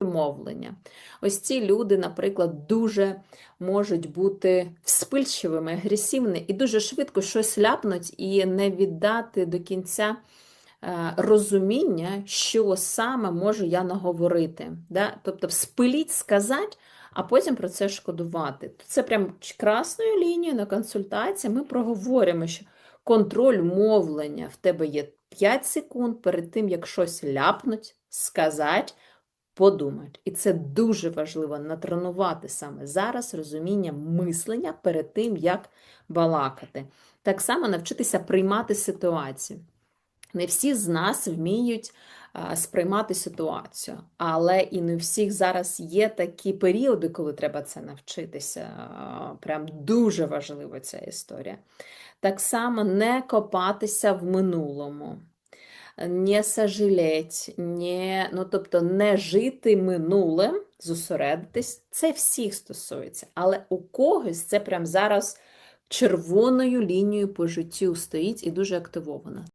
мовлення. Ось ці люди, наприклад, дуже можуть бути вспильчивими, агресивними і дуже швидко щось ляпнуть і не віддати до кінця е, розуміння, що саме можу я наговорити. Да? Тобто вспиліть, сказати, а потім про це шкодувати. Це прям красною лінією на консультації ми проговоримо, що контроль мовлення в тебе є 5 секунд перед тим, як щось ляпнуть, сказати, подумати. І це дуже важливо натренувати саме зараз розуміння мислення перед тим, як балакати. Так само навчитися приймати ситуацію. Не всі з нас вміють сприймати ситуацію, але і не всіх зараз є такі періоди, коли треба це навчитися. Прям дуже важлива ця історія. Так само не копатися в минулому, не сожалеть, не, ну, тобто не жити минулим, зосередитись. Це всіх стосується, але у когось це прямо зараз червоною лінією по життю стоїть і дуже активовано.